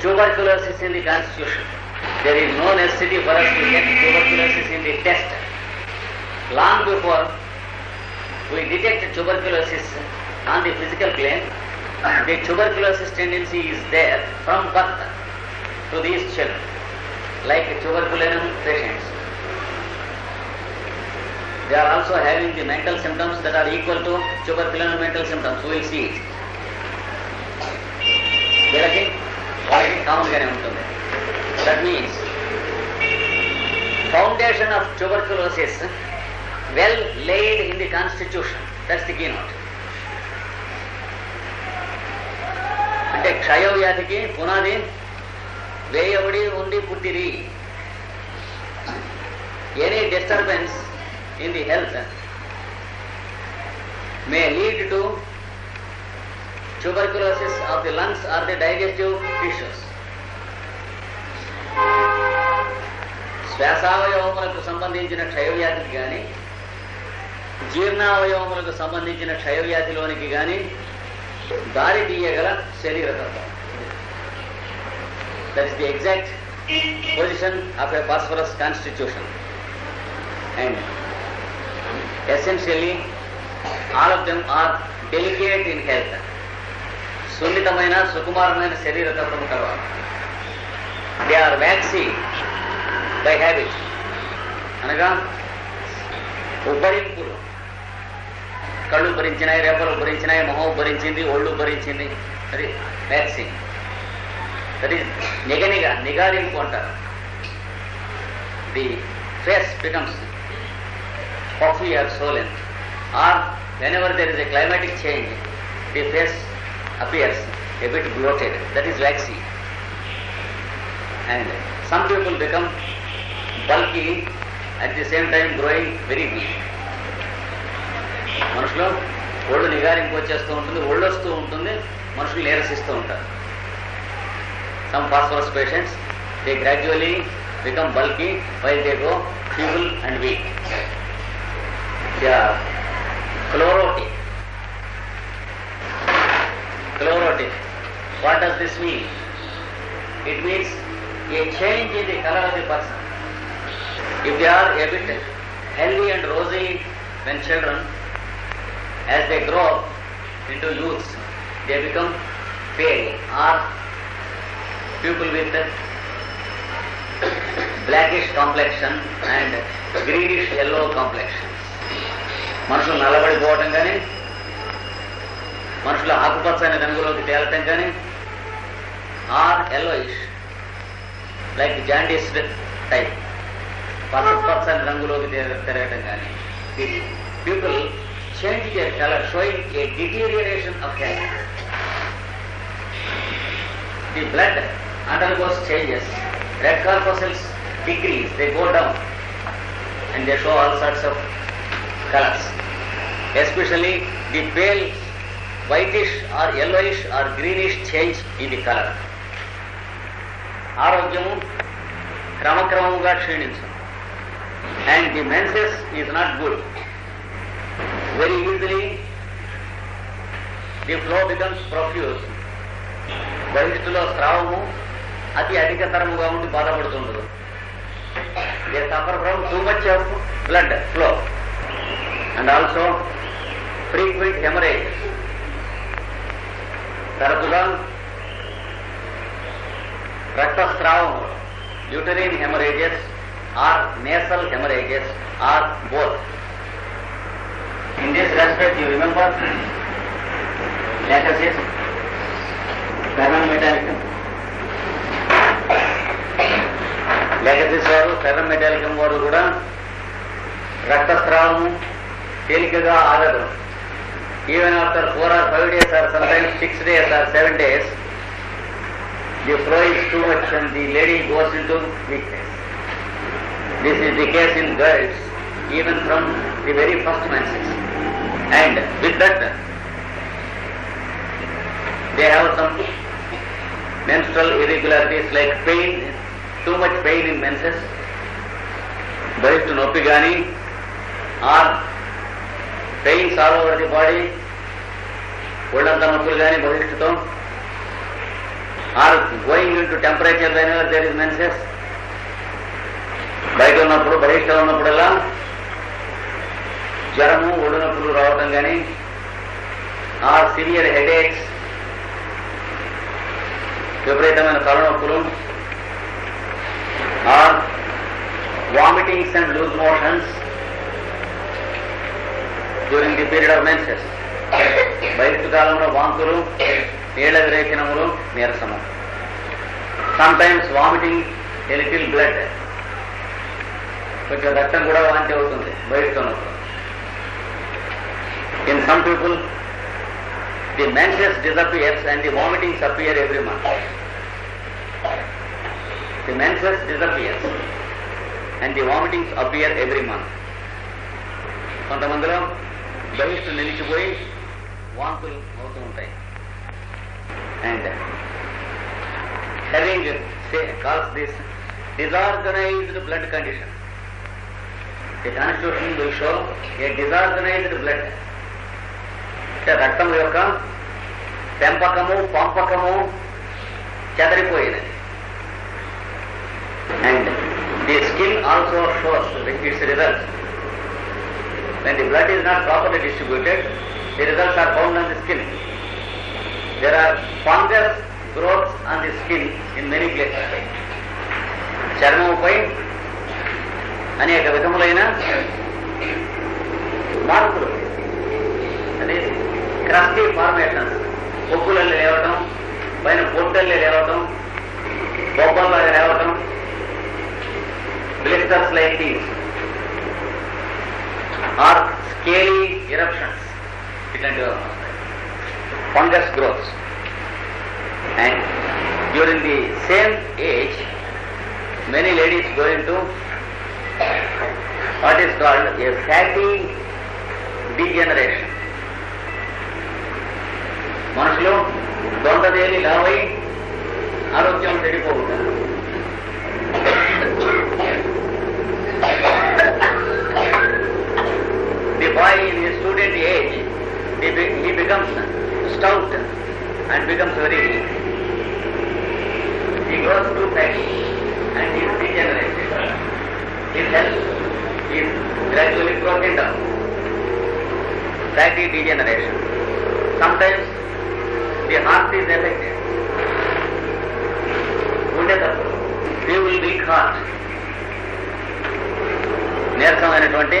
tuberculosis in the constitution. There is no necessity for us to get tuberculosis in the test. Long before we detect tuberculosis on the physical plane, the tuberculosis tendency is there from birth to these children, like tuberculum patients. They are also having the mental symptoms that are equal to tuberculum mental symptoms. We will see it. వాళ్ళకి common గానే ఉంటుంది. That means foundation of tuberculosis well laid in the constitution that's the key అంటే క్షయవ్యాధికి పునాది వేయబడి ఉండి పుట్టిరి. Any disturbance in the health may lead to tuberculosis of the lungs or the digestive tissues. శ్వాసావయవములకు సంబంధించిన క్షయవ్యాధికి కానీ జీర్ణావయవములకు సంబంధించిన క్షయవ్యాధిలోనికి కానీ దారి తీయగల శరీరతత్వం. That is the exact position of a phosphorus constitution and essentially all of them are delicate in health సున్నితమైన సుకుమారమైన శరీరతత్వం కలవాలి they are waxy by habit అనగా ఉబ్బరింపులు. కళ్ళు భరించినాయి రేపలు భరించినాయి మొహం భరించింది ఒళ్ళు భరించింది అది వ్యాక్సిన్ దట్ ఈస్ నిగనిగ నిగారింపు అంటారు. The face becomes puffy or swollen or whenever there is a climatic change the face appears a bit bloated. That is waxy. And some people become bulky at the same time growing very weak. మనుషులు ఒళ్ళు నిగారింపు వచ్చేస్తూ ఉంటుంది ఒళ్ళు వస్తూ ఉంటుంది మనుషులు నీరసిస్తూ ఉంటారు some phosphorus patients they gradually become bulky while they go feeble and weak they are chlorotic chlorotic. What does this mean? It means a change in the color of the person. If they are a bit healthy and rosy when children, as they grow into youths, they become pale or people with blackish complexion and greenish yellow complexion. మనుషులు నల్లబడిపోవటం కానీ మనుషులు ఆకుపచ్చ అనే రంగులోకి తేలటం కానీ or ill like jaundice type పచ్చపచ్చ అనే రంగులోకి తిరగటం కానీ. People change colour showing a deterioration of health the blood undergoes changes red corpuscles decrease they go down and they show all sorts of colours especially the pale whitish or yellowish or greenish change in the colour ఆరోగ్యము క్రమక్రమముగా క్షీణించు and the menses is not good very easily the flow becomes profuse బహిష్టులో స్రావము అతి అధికతరముగా ఉండి బాధపడుతుండదు. They suffer from too much of blood flow and also frequent haemorrhage తరచుగా రక్తస్రావం uterine haemorrhages or nasal haemorrhages or both in this respect you remember lachesis ferrum metallicum lachesis వారు ferrum మెటాలికం వారు కూడా రక్తస్రావము తేలికగా ఆగదు. Even after four or five days or sometimes six days or seven days, the flow is too much and the lady goes into weakness. This is the case in girls, even from the very first menses. And with that, they have some menstrual irregularities like pain, too much pain in menses, బహిష్టు నొప్పి కానీ or pains all over the body ఒళ్ళంతా నొప్పులు కానీ బహిష్టుతో or going in to temperature whenever there is menses బయట ఉన్నప్పుడు బహిష్ట ఉన్నప్పుడల్లా జ్వరము ఒళ్ళు నొప్పులు రావటం కానీ ఆర్ సివియర్ హెడేక్స్ విపరీతమైన తలనొప్పులు or vomitings and loose motions during the period of menses బహిష్ట కాలంలో వాంతులు నీళ్ళ విరేచనములు నీరసము. Sometimes vomiting a little blood కొంచెం రక్తం కూడా వాంతి అవుతుంది బహిస్తున్నప్పుడు in some people the menses disappears and the vomitings appear every month the menses disappears and the vomitings appear every month కొంతమందిలో బహిష్టు నిలిచిపోయి వాంతులు అవుతూ ఉంటాయి and having say, caused this disorganized blood condition. The constitution will show a disorganized blood. అంటే రక్తం యొక్క పెంపకము పంపకము చెదరిపోయినది and the skin also shows its results when the blood is not properly distributed the results are found on the skin. There are fungus growths on the skin in many places. చర్మంపై అనేక విధములైన మార్పులు. అది crusty formation పొక్కులలో లేవటం పైన పొట్టల్లో లేవటం బొబ్బల్లో లేవటం blisters like or scaly eruptions ఇట్లాంటివి fungus growths and during the same age many ladies go into what is called a fatty degeneration మనుషులు దొండదేలి లావై ఆరోగ్యం చెడిపోకుండా the boy in his student age he, be- he becomes stout and becomes very he grows too fatty and he is degenerated. His health is gradually broken down. Fatty degeneration. Sometimes the heart is affected. గుండె తప్పులు they will weak heart. నీరసమైనటువంటి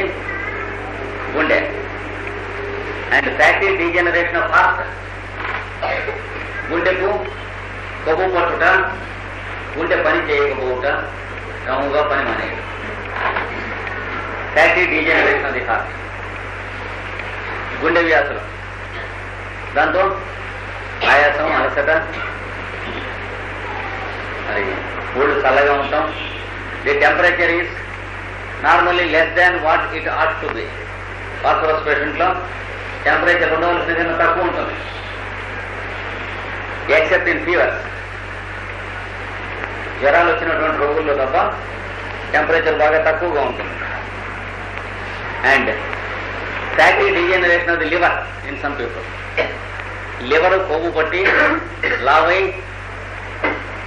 గుండె and fatty degeneration of heart గుండెకు కొవ్వు పట్టుట గుండె పని చేయకపోవుట క్రమంగా పని మానేయడం. Fatty degeneration of the heart గుండె వ్యాసులు. దాంతో ఆయాసం అలసట మరి ఊళ్ళు చల్లగా ఉంటాం the temperature is normally less than what it ought to be phosphorus పేషెంట్లో temperature ఉండవలసిన కన్నా తక్కువ ఉంటుంది ఎక్సెప్ట్ ఇన్ ఫీవర్స్ జ్వరాలు వచ్చినటువంటి రోగుల్లో తప్ప టెంపరేచర్ బాగా తక్కువగా ఉంటుంది and fatty degeneration of the liver in some people liver కొవ్వు పట్టి లావై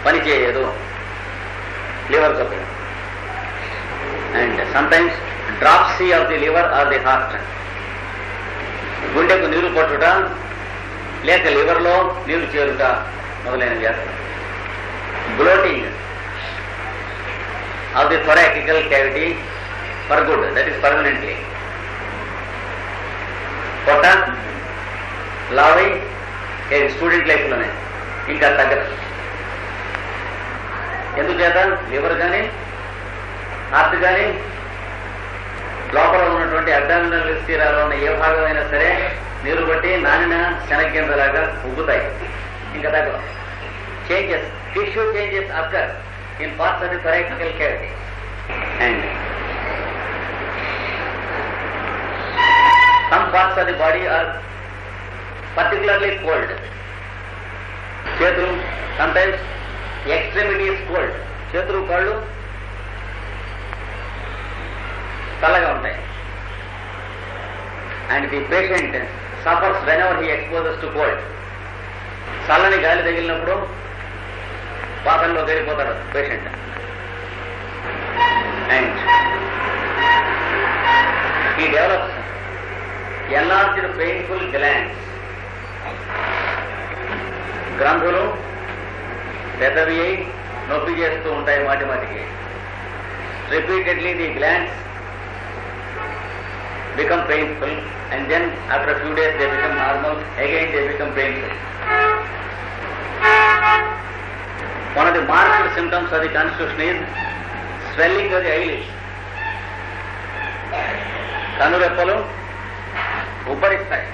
పని చేయదు లివర్ జబ్బు and sometimes dropsy of the liver or the heart గుండెకు నీరు పట్టుట లేక లివర్లో నీరు చేరుట మొదలైన చేస్తారు bloating of the thoracic cavity for good that is permanently పొట్ట లావై స్టూడెంట్ లైఫ్లోనే ఇంకా తగ్గదు. ఎందుచేత? లివర్ కానీ హార్ట్ కానీ లోపల ఉన్నటువంటి అబ్డామినల్ విస్తీరాలు ఉన్న ఏ భాగమైనా సరే నీరు బట్టి నానిన శనగ్గింజలాగా ఉబ్బుతాయి. ఇంకా తగ్గదు changes tissue changes occur in parts of the thoracical cavity. And some parts of the body are particularly cold చేతులు సమ్టైమ్స్ extremity కోల్డ్ చేతులు కాళ్ళు చల్లగా ఉంటాయి. And the patient suffers whenever he exposes to cold చల్లని గాలి తగిలినప్పుడు పాతంలోకి వెళ్ళిపోతాడు patient and he develops enlarged painful glands గ్రంథులు పెద్దవి అయి నొప్పి చేస్తూ ఉంటాయి మాటి మాటికి. Repeatedly the glands become painful and then after a few days they become normal, again they become painful. One of the marked symptoms of the constitution is swelling of the eyelids. కనురెప్పలు ఉబ్బరిస్తాయి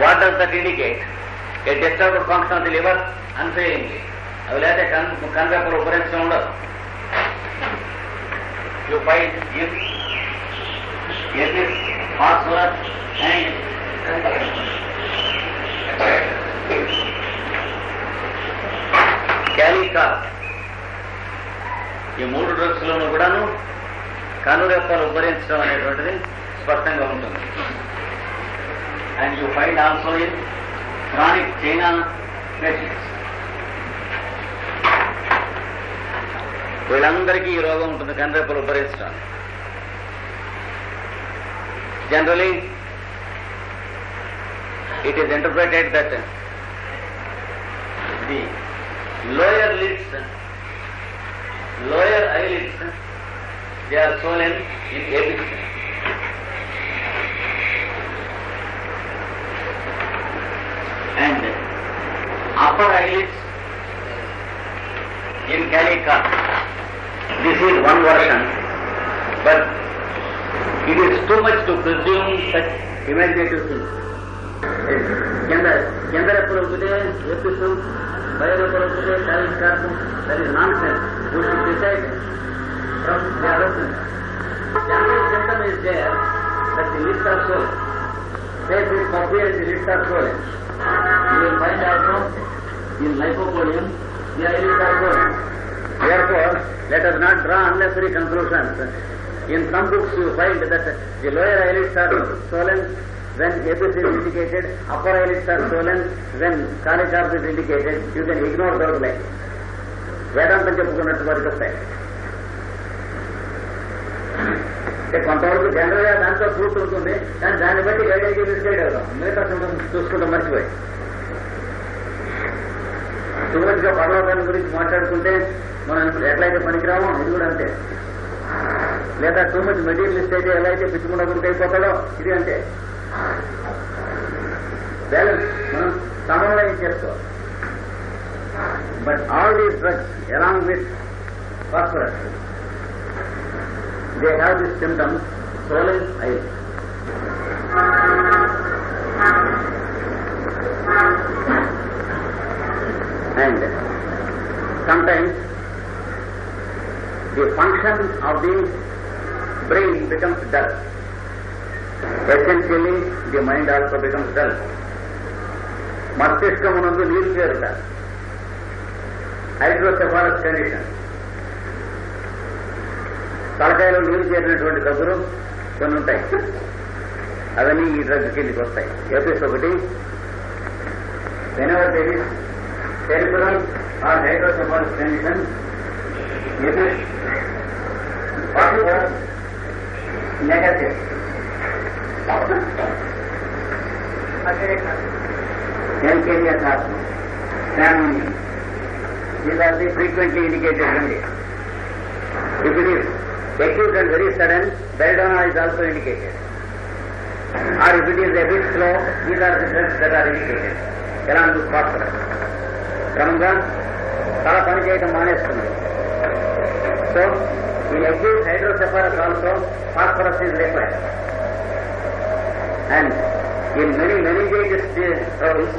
what does that indicate a disturbed function of the liver unfailingly అవి లేకపోతే కన్ కనురెప్పలు ఉబ్బరించడం ఉండదు you fight if Yes, yes. And ఈ మూడు drugs లోనూ కూడాను కనురెప్పలు ఉబ్బరించడం అనేటువంటిది స్పష్టంగా ఉంటుంది. And you find also in chronic China patients వీళ్ళందరికీ ఈ రోగం ఉంటుంది. కనురెప్పలు ఉబ్బరించడం Generally, it is interpreted that the lower lids, lower eyelids, they are swollen in abyss. And upper eyelids in calica. This is one version, but It is too much to presume such imaginative things. Chandra Purabhude, Epishu, that Purabhude, Kalis Karpu, that is nonsense. You should decide from the other things. Chandra system is there, that the of soul. Take the of. You will find also in Lycopodium, the. Therefore, let us not draw unnecessary conclusions. In some books you find that the lower eyelids are swollen when abyss is indicated, upper eyelids are swollen when calycarp is indicated. You can ignore those lines. వేదాంతం చెప్పుకున్నట్టు వారికి వస్తాయి కొంతవరకు జనరల్గా దాంట్లో truth ఉంటుంది కానీ దాన్ని బట్టి గైడెన్స్ మిస్గైడ్ అవుతాం మిగతా చూసుకుంటాం మర్చిపోయి టూమచ్గా పర్వతాన్ని గురించి మాట్లాడుకుంటే మనం ఎట్లయితే పనికిరామో ఇది కూడా అంతే లేదా టూ మచ్ మెటీరియలిస్ట్ అయితే ఎలా అయితే పిచ్చుకుండా గురికి అయిపోతాడో ఇది అంటే బ్యాలెన్స్ మనం సమన్వయం చేసుకోవాలి? But all these drugs along with phosphorus they have this symptoms swollen eye and sometimes the function of the brain becomes dull. Essentially, the mind also becomes dull. మస్తిష్కమునందు నీరు చేరుట హైడ్రోసెఫాలస్ కండిషన్ తలకాయలో నీరు చేరినటువంటి దగ్గులు కొన్ని ఉంటాయి అవన్నీ ఈ డ్రగ్ కిందికి వస్తాయి ఎపిస్ ఒకటి whenever there is cerebellar or hydrocephalus condition Apis is possible negative. Calcareous asthma, pneumonia. These are the frequently indicated conditions. If it is acute and very sudden, belladonna is also indicated. Or if it is a bit slow, these are the drugs that are indicated, along with phosphorus. క్రమంగా తల పని చేయడం మానేస్తుంది so ఈ acute hydrocephalus also phosphorus is required and in many meningitis troubles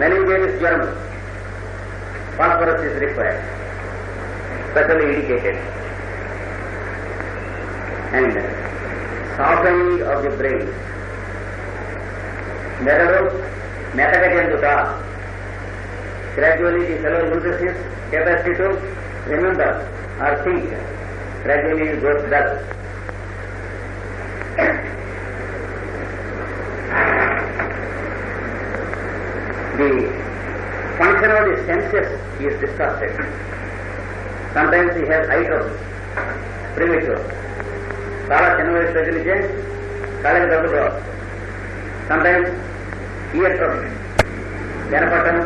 meningitis జ్వరం phosphorus is required specially indicated and softening of the brain మెదడు మెతక చెందుతా gradually the fellow loses his capacity to remember. or think gradually goes dull. the function of the senses is distorted. Sometimes he has eye troubles, premature. Kala Chanuvaya Sajilija, Kala Dabudra. Sometimes ear problem, Janapatam,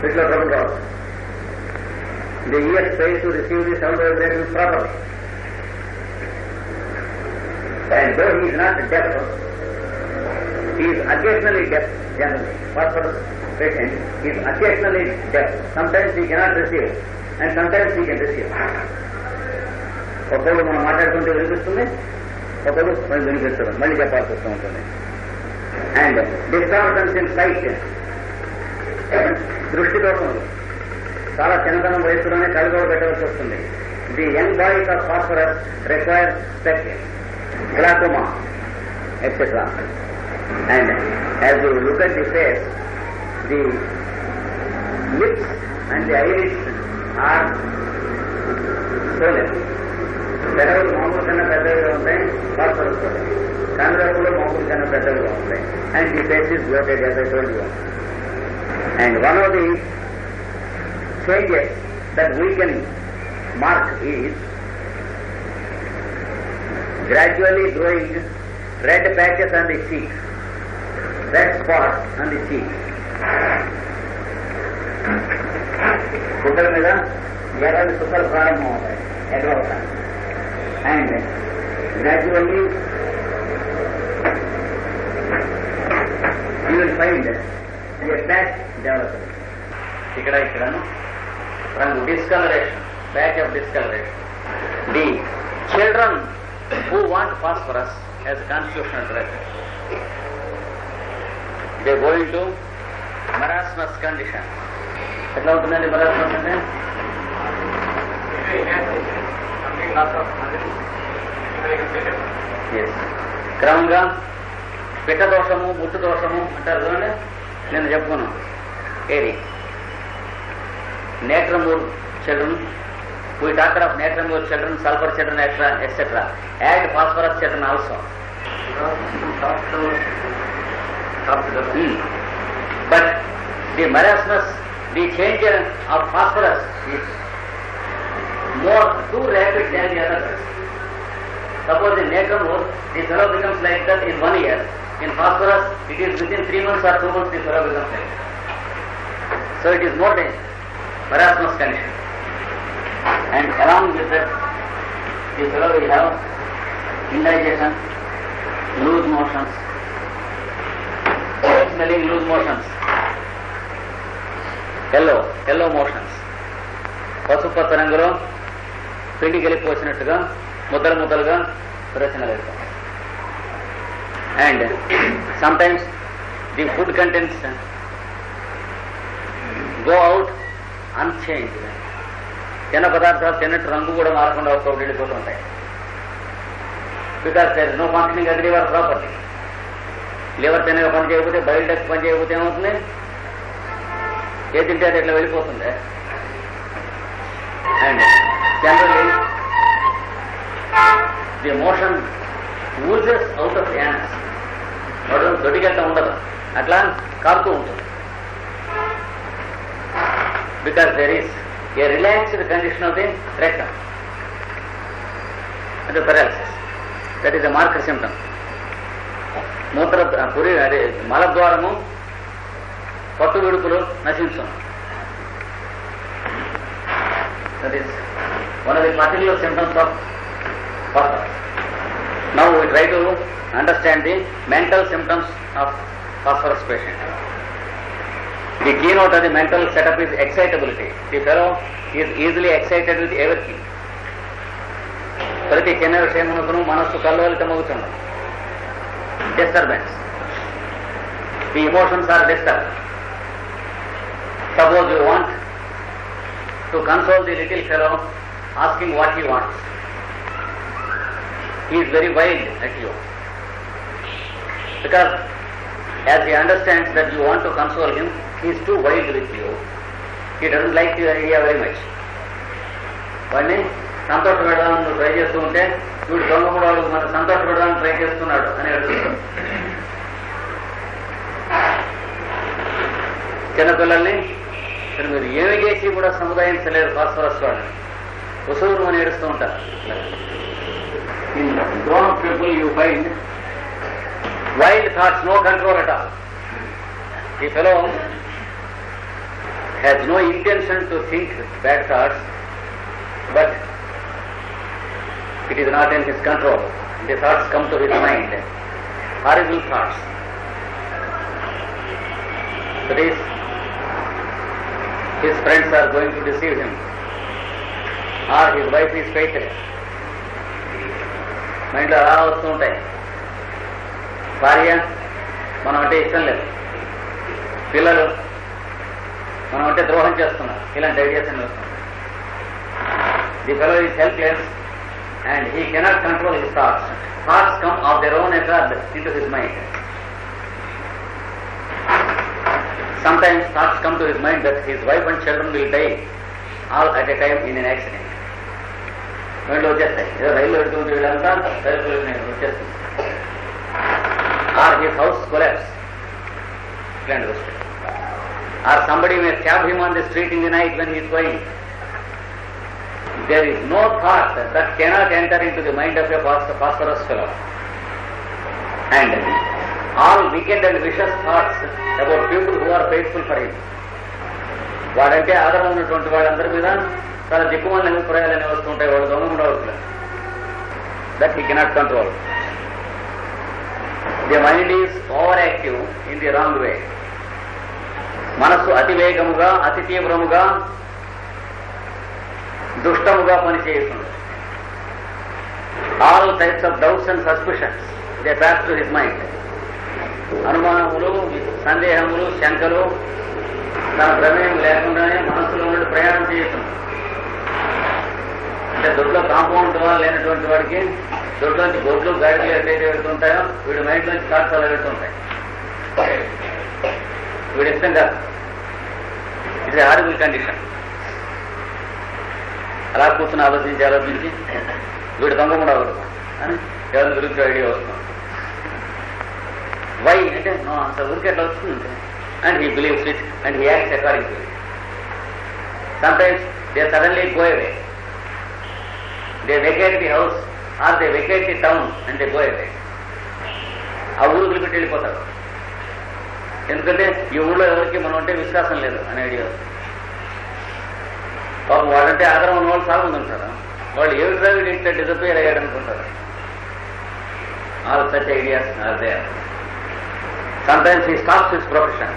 Krishna Prabhupada వినపట్టం వీటిలో trouble Rao the ear fail to receive the sound vibration properly and though he is not deaf he is occasionally deaf generally phosphorus patient he is occasionally deaf sometimes he cannot receive and sometimes he can receive ఒకళ్ళు మనం మాట్లాడుతుంటే వినిపిస్తుంది ఒకళ్ళు మనం వినిపిస్తుంది మళ్ళీ చెప్పాల్సి వస్తూ ఉంటుంది అండ్ డిస్టర్బెన్స్ ఇన్ సైట్ దృష్టి దోషములు చాలా చిన్నతనం వయసులోనే కళ్ళగోడ పెట్టవలసి వస్తుంది. The young boys of phosphorus require spec glaucoma etcetera and as you look at the face the lips and the iris are swollen పెదవులు మామూలు కన్నా పెద్దవిగా ఉంటాయి ఫాస్ఫరస్ కందరపులు మామూలు కన్నా పెద్దవిగా ఉంటాయి and the face is bloated as I told you. And one of the changes that we can mark is gradually growing red patches on the cheek, red spots on the cheek. కుక్కల మీద ఎర్రని చుక్కలు ప్రారంభం అవుతాయి ఎగరవుతాయి and gradually you will find back develop ఇక్కడ ఇక్కడను రంగు discolouration back of discolouration the children who want phosphorus as constitutional drug they going to marasmus condition ఎట్లా ఉంటుందండి మరాస్మస్ అంటే? క్రమంగా పిట్ట దోషము ముట్టు దోషము అంటారు చూడండి. నేను చెప్పుకున్నాను. ఏది? Natrum mur children we talk of natrum mur children sulphur children etcetera etcetera add phosphorus children also but the marasmus the change of phosphorus more too rapid than the other drugs. Suppose in Necromore, the fellow becomes like that in one year. In phosphorus, it is within three months or two months the fellow becomes like that. So it is more dangerous. Marasmus condition. And along with that, the fellow will have indigestion, loose motions, smelling loose motions, yellow, yellow motions. పసుపు పచ్చ రంగులో పిండి గెలిపోసినట్టుగా ముద్దలు ముద్దలుగా రచనలు అవుతాయి and sometimes the food contents go out unchange తిన్న పదార్థాలు తిన్నట్టు రంగు కూడా మారకుండా ఒక్కొక్కటి వెళ్ళిపోతూ ఉంటాయి. బికాస్ దర్ నో ఫంక్షనింగ్ అది లివర్ ప్రాపర్టీ లివర్ తినగా పని చేయకపోతే బయట డక్ పని చేయకపోతే ఏమవుతుంది? ఏ తింటే అది ఇట్లా వెళ్ళిపోతుంది? And generally the motion oozes out of hands వాడు దొడ్డికెళ్తా ఉండదు. అట్లా కారుతూ ఉంటుంది. Because there is a relaxed condition of the rectum అంటే paralysis that is the marker symptom మూత్ర పురి అదే మలద్వారము పట్టు విడుపులు నశించడం That is one of the particular symptoms of phosphorus. Now we try to understand the mental symptoms of phosphorus patient. The keynote of the mental setup is excitability. The fellow is easily excited with everything. ప్రతి చిన్న విషయమునకును మనస్సు కల్లోలితమవుతుంది disturbance the emotions are disturb suppose you want to console the little fellow, asking what he wants. He is very wild at you. Because as he understands that you want to console him, is is too wild with you. He doesn't like your area very వాడిని సంతోష పెడదామని నువ్వు try చేస్తూ ఉంటే వీడు దొంగ కూడా మన సంతోష పెడదామని ట్రై చేస్తున్నాడు అని అడుగుతాడు. చిన్నపిల్లల్ని ఇక్కడ మీరు ఏమి చేసి కూడా సముదాయించలేరు ఫాస్ఫరస్ వాళ్ళని ఉసూరు అని ఏడుస్తూ ఉంటారు. In grown people you find wild thoughts no control at all ఈ fellow Has no intention to think bad thoughts but it is not in his control. The thoughts come to his mind. Horrible thoughts. That is, his friends are going to deceive him. Or his wife is faithless. మైండ్లో అలా వస్తూ ఉంటాయి భార్య మనం అంటే ఇష్టం లేదు పిల్లలు మనం అంటే ద్రోహం చేస్తున్నారు ఇలాంటి ఐడియాస్ అన్ని వస్తున్నాయి the fellow is helpless and he cannot control his thoughts. Thoughts come of their own accord into his mind. Sometimes thoughts come to his mind that his wife and children will die all at a time in an accident. మైండ్లో వచ్చేస్తాయి ఏదో రైలు పెడుతుంది వీళ్ళంతా రైలు వచ్చేస్తుంది are his house collapse ఇట్లాంటి వస్తాయి or somebody may stab him on the street in the night when he is going. there is no thought that cannot enter into the mind of a phosphorus fellow. And all wicked and vicious thoughts about people who are faithful for him. వాడంటే ఆధారం ఉన్నటువంటి వాళ్ళందరి మీద చాలా దిక్కుమాలిన అభిప్రాయాలు అనేవి వస్తుంటాయి వాళ్ళు దొంగ ఉండవచ్చు that he cannot control the mind is over active in the wrong way మనస్సు అతి వేగముగా అతి తీవ్రముగా దుష్టముగా పనిచేస్తుంది all types of doubts and suspicions they pass to his mind అనుమానములు సందేహములు శంకలు తన ప్రమేయం లేకుండానే మనస్సులో నుండి ప్రయాణం చేస్తుంది అంటే దొడ్లో కాంపౌండ్ ద్వారా లేనటువంటి వాడికి దొడ్లోంచి గొడ్లు గైడ్లు ఎట్లయితే వెళ్తుంటాయో వీడి మైండ్ నుంచి వెళ్తుంటాయి. వీడి ఇష్టం కాదు ఇది హారిబుల్ కండిషన్ అలా కూర్చొని ఆలోచించి ఆలోచించి వీడు దొంగ ఉండకూడదు అని ఎవరి గురించి ఐడియా వస్తుంది. వై అంటే నో అంత ఊరికి ఎట్లా వస్తుంది and he believes it and he acts according to it sometimes they suddenly go away they vacate the house or they vacate the town and they go away ఆ ఊరు వదిలిపెట్టి వెళ్ళిపోతారు. ఎందుకంటే ఈ ఊళ్ళో ఎవరికి మనం అంటే విశ్వాసం లేదు అనే ఐడియా. పాపం వాళ్ళంటే ఆధారం ఉన్న వాళ్ళు చాలా మంది ఉంటారు. వాళ్ళు ఏ డ్రైవింగ్ ఇట్లా డిజపేర్ అయ్యాడు అనుకుంటారు. All such ideas are they sometimes he stops his profession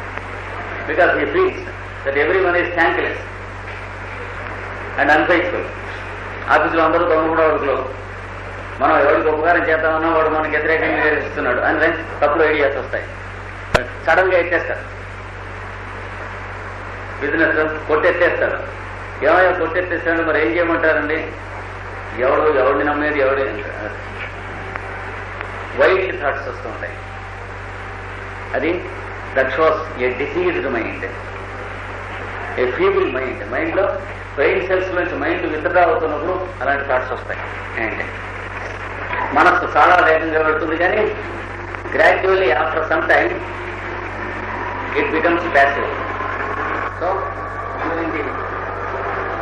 because he feels that every one is thankless and unfaithful ఆఫీసులో అందరూ దొంగ వరకు మనం ఎవరికి ఉపకారం చేద్దామన్నా వాడు మనకి వ్యతిరేకంగా ఇస్తున్నాడు అని తప్పుడు ఐడియాస్ వస్తాయి. సడన్గా ఎత్తేస్తారు. బిజినెస్ కొట్టెత్తేస్తాడు ఏమయ్యా కొట్టెత్తేస్తాడు మరి ఏం చేయమంటారండి? ఎవడు ఎవడిని నమ్మేది ఎవడే? వైల్డ్ థాట్స్ వస్తుంటాయి అది that was a diseased mind. A feeble mind. మైండ్లో బ్రెయిన్ సెల్స్ నుంచి మైండ్ విత్డ్రా అవుతున్నప్పుడు అలాంటి థాట్స్ వస్తాయి. అండ్ మనస్సు చాలా వేగంగా వెళ్తుంది కానీ gradually after some time it becomes passive. So during the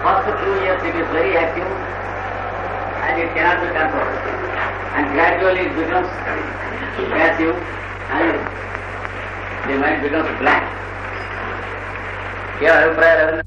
first few years it is very active and it cannot be controlled. And gradually it becomes passive and the mind becomes blank. क्या अभिप्राय